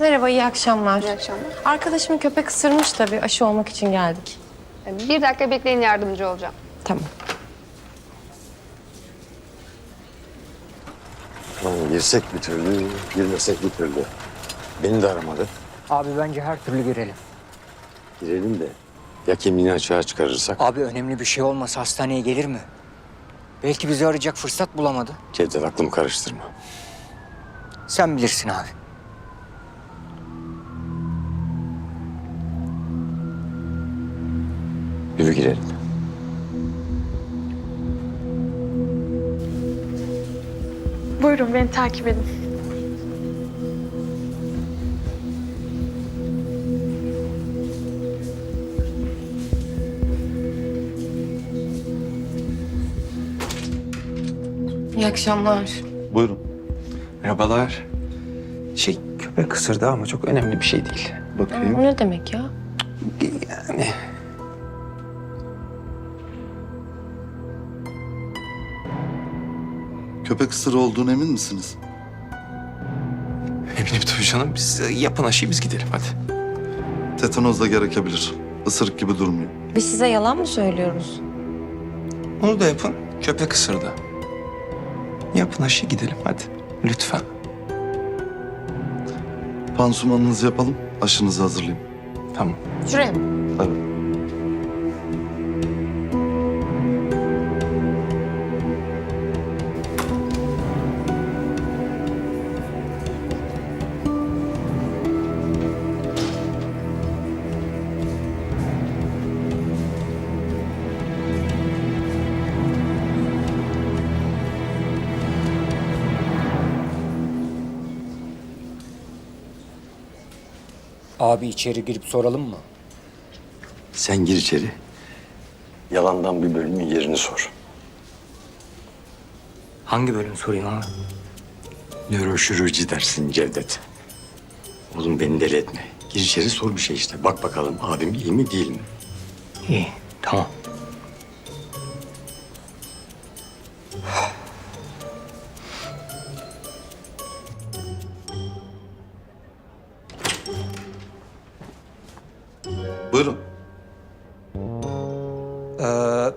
Merhaba, iyi akşamlar. İyi akşamlar. Arkadaşımın köpek ısırmış da bir aşı olmak için geldik. Bir dakika bekleyin yardımcı olacağım. Tamam. Lan girsek bir türlü, girmesek bir türlü. Beni de aramadı. Abi bence her türlü girelim. Girelim de ya kimliğini açığa çıkarırsak? Abi önemli bir şey olmasa hastaneye gelir mi? Belki bizi arayacak fırsat bulamadı. Cevdet aklımı karıştırma. Sen bilirsin abi. Yürü girelim. Buyurun beni takip edin. İyi akşamlar. Buyurun. Merhabalar. Şey köpek ısırdı ama çok önemli bir şey değil. O Bakayım. ne demek ya? Yani Köpek ısırığı olduğunu emin misiniz? eminim tabii canım. Biz e, yapın aşıyı biz gidelim hadi. Tetanoz da gerekebilir. Isırık gibi durmuyor. Biz size yalan mı söylüyoruz? Onu da yapın. Köpek ısırdı. Yapın aşıyı gidelim hadi. Lütfen. Pansumanınızı yapalım, aşınızı hazırlayayım. Tamam. Şuraya mı? Tabii. Abi içeri girip soralım mı? Sen gir içeri. Yalandan bir bölümün yerini sor. Hangi bölüm sorayım abi? Nöroşirurji dersin Cevdet. Oğlum beni deli etme. Gir içeri sor bir şey işte. Bak bakalım abim iyi mi değil mi? İyi tamam. Ee,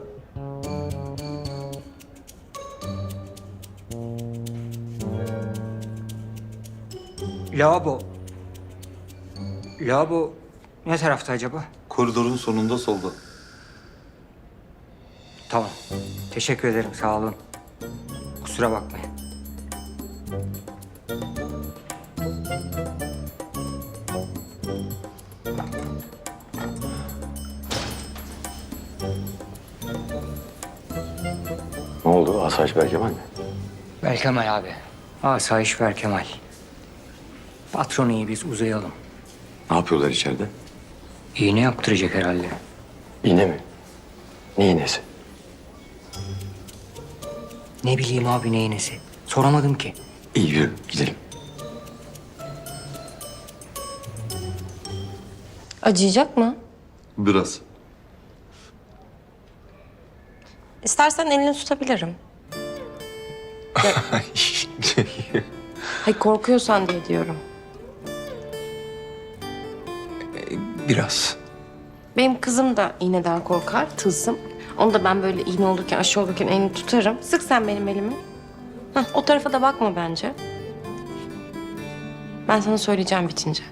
lavabo. Lavabo ne tarafta acaba? Koridorun sonunda solda. Tamam. Teşekkür ederim sağ olun. Kusura bakmayın. Asayiş Berkemal mi? Berkemal abi. Asayiş Berkemal. Patron iyi biz uzayalım. Ne yapıyorlar içeride? İğne yaptıracak herhalde. İğne mi? Ne iğnesi? Ne bileyim abi ne iğnesi. Soramadım ki. İyi yürü gidelim. Acıyacak mı? Biraz. İstersen elini tutabilirim. Hayır korkuyorsan diye diyorum. Biraz. Benim kızım da iğneden korkar, tılsım. Onu da ben böyle iğne olurken, aşı olurken elini tutarım. Sık sen benim elimi. Hah, o tarafa da bakma bence. Ben sana söyleyeceğim bitince.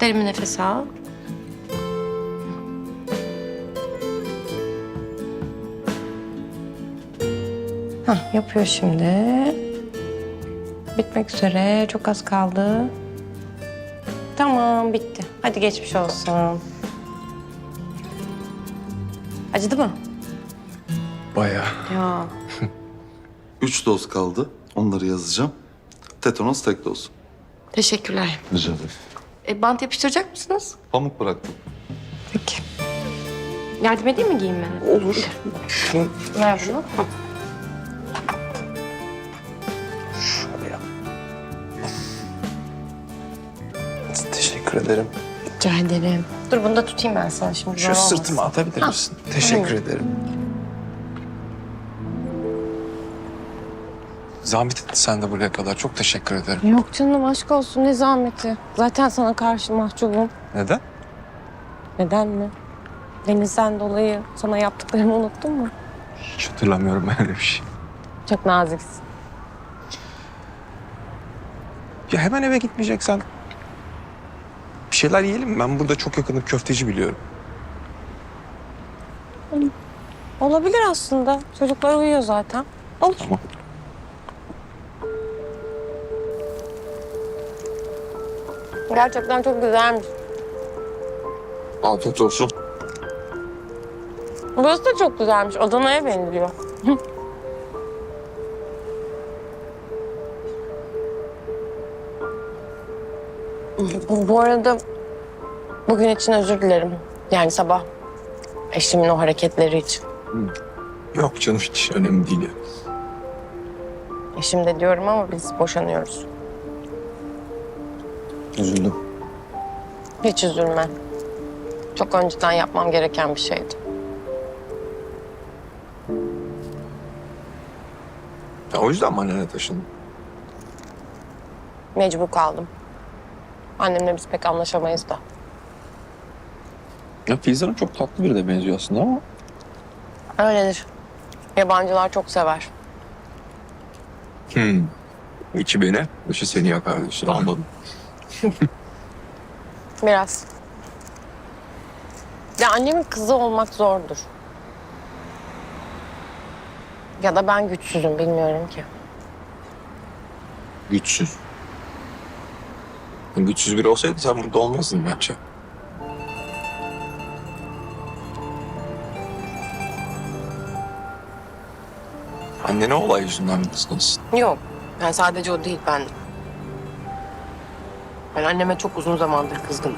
Derin bir nefes al. Hah, yapıyor şimdi. Bitmek üzere. Çok az kaldı. Tamam, bitti. Hadi geçmiş olsun. Acıdı mı? Bayağı. Ya. Üç doz kaldı. Onları yazacağım. Tetanos tek doz. Teşekkürler. Rica ederim. E, bant yapıştıracak mısınız? Pamuk bıraktım. Peki. Yardım edeyim mi giyinmene? Olur. Ver bunu. Teşekkür ederim. Rica ederim. Dur bunu da tutayım ben sana şimdi. Şu olmasın. sırtıma atabilir misin? Teşekkür ederim. Zahmet ettin sen de buraya kadar. Çok teşekkür ederim. Yok canım aşk olsun ne zahmeti. Zaten sana karşı mahcubum. Neden? Neden mi? Denizden dolayı sana yaptıklarımı unuttun mu? Hiç hatırlamıyorum öyle bir şey. Çok naziksin. Ya hemen eve gitmeyeceksen şeyler yiyelim mi? Ben burada çok yakın bir köfteci biliyorum. Olabilir aslında. Çocuklar uyuyor zaten. Olur. Tamam. Gerçekten çok güzelmiş. Afiyet olsun. Burası da çok güzelmiş. Adana'ya benziyor. Bu, arada bugün için özür dilerim. Yani sabah eşimin o hareketleri için. Yok canım hiç önemli değil ya. Eşim de diyorum ama biz boşanıyoruz. Üzüldüm. Hiç üzülme. Çok önceden yapmam gereken bir şeydi. Ya o yüzden mi annene taşındın? Mecbur kaldım. Annemle biz pek anlaşamayız da. Ya Filiz Hanım çok tatlı biri de benziyor aslında ama. Öyledir. Yabancılar çok sever. Hmm. İçi beni, dışı seni yakar diyorsun. Anladım. Biraz. Ya annemin kızı olmak zordur. Ya da ben güçsüzüm bilmiyorum ki. Güçsüz. Güçsüz biri olsaydı sen burada olmazdın bence. Annene olay yüzünden kızgınsın? Yok. Yani sadece o değil ben. Ben anneme çok uzun zamandır kızgınım.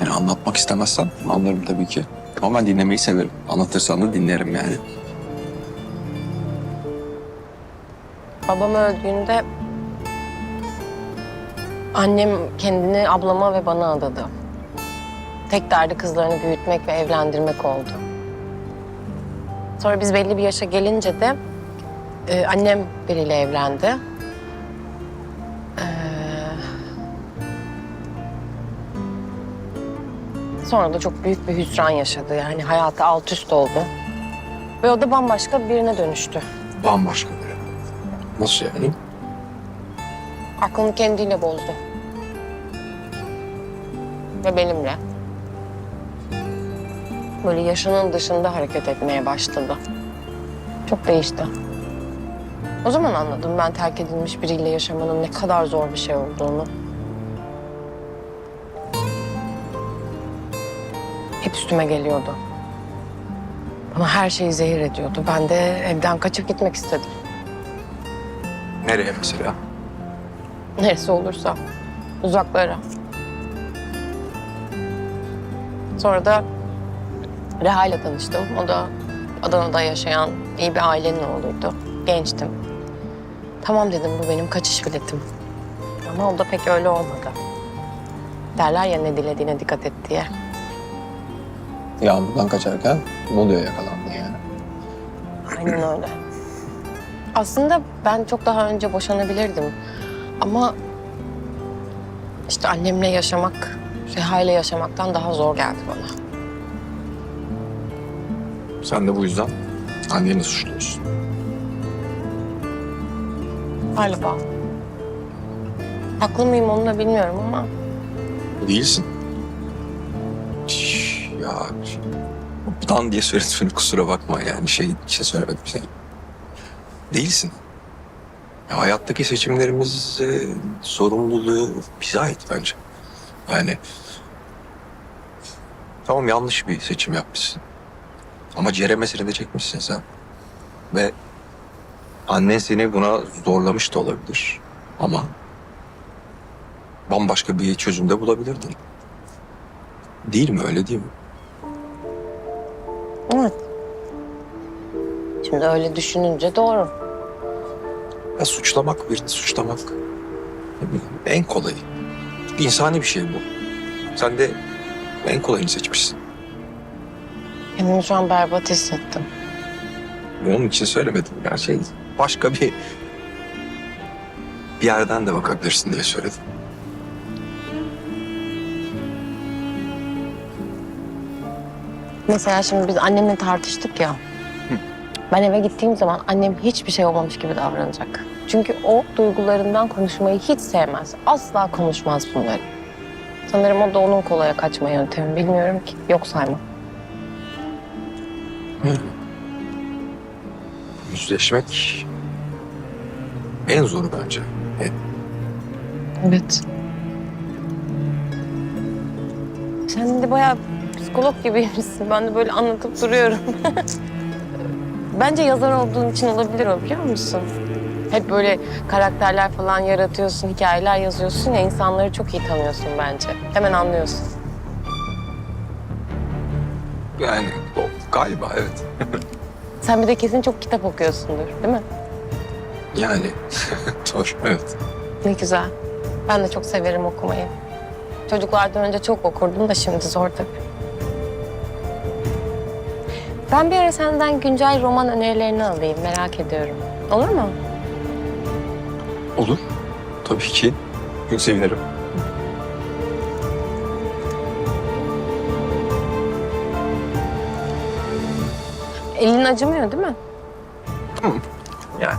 Yani anlatmak istemezsen anlarım tabii ki. Ama ben dinlemeyi severim. Anlatırsan da dinlerim yani. Babam öldüğünde annem kendini ablama ve bana adadı. Tek derdi kızlarını büyütmek ve evlendirmek oldu. Sonra biz belli bir yaşa gelince de e, annem biriyle evlendi. Ee, sonra da çok büyük bir hüsran yaşadı. Yani hayatı alt üst oldu. Ve o da bambaşka birine dönüştü. Bambaşka biri. Nasıl yani? Aklını kendiyle bozdu. Ve benimle. Böyle yaşının dışında hareket etmeye başladı. Çok değişti. O zaman anladım ben terk edilmiş biriyle yaşamanın ne kadar zor bir şey olduğunu. Hep üstüme geliyordu. Bana her şeyi zehir ediyordu. Ben de evden kaçıp gitmek istedim. Nereye mesela? Neresi olursa. Uzaklara. Sonra da Reha ile tanıştım. O da Adana'da yaşayan iyi bir ailenin oğluydu. Gençtim. Tamam dedim bu benim kaçış biletim. Ama o da pek öyle olmadı. Derler ya ne dilediğine dikkat et diye. Yağmurdan kaçarken ne oluyor yakalandın yani? Aynen öyle. Aslında ben çok daha önce boşanabilirdim. Ama işte annemle yaşamak, Reha ile yaşamaktan daha zor geldi bana. Sen de bu yüzden anneni suçluyorsun. Galiba. Haklı mıyım onu da bilmiyorum ama Değilsin. Şş, Ya dan diye söyledim kusura bakma yani şey, şey söylemedim şey. Değilsin. Ya hayattaki seçimlerimiz e, sorumluluğu bize ait bence. Yani tamam yanlış bir seçim yapmışsın. Ama ceremesini de çekmişsin sen. Ve annen seni buna zorlamış da olabilir. Ama bambaşka bir çözümde bulabilirdin. Değil mi öyle değil mi? evet. Şimdi öyle düşününce doğru. Ya suçlamak, birini suçlamak ne bileyim, en kolayı. İnsani bir şey bu. Sen de en kolayını seçmişsin. Kendimi şu an berbat hissettim. onun için söylemedim. Ya şey başka bir bir yerden de bakabilirsin diye söyledim. Mesela şimdi biz annemle tartıştık ya. Ben eve gittiğim zaman annem hiçbir şey olmamış gibi davranacak. Çünkü o duygularından konuşmayı hiç sevmez. Asla konuşmaz bunları. Sanırım o da onun kolaya kaçma yöntemi. Bilmiyorum ki. Yok sayma. Yüzleşmek en zoru bence. E, Evet. Sen de bayağı psikolog gibiymişsin. Ben de böyle anlatıp duruyorum. Bence yazar olduğun için olabilir o biliyor musun? Hep böyle karakterler falan yaratıyorsun, hikayeler yazıyorsun ya insanları çok iyi tanıyorsun bence. Hemen anlıyorsun. Yani o, galiba evet. Sen bir de kesin çok kitap okuyorsundur değil mi? Yani doğru evet. Ne güzel. Ben de çok severim okumayı. Çocuklardan önce çok okurdum da şimdi zor tabii. Ben bir ara senden güncel roman önerilerini alayım. Merak ediyorum. Olur mu? Olur. Tabii ki. Çok sevinirim. Elin acımıyor değil mi? Yani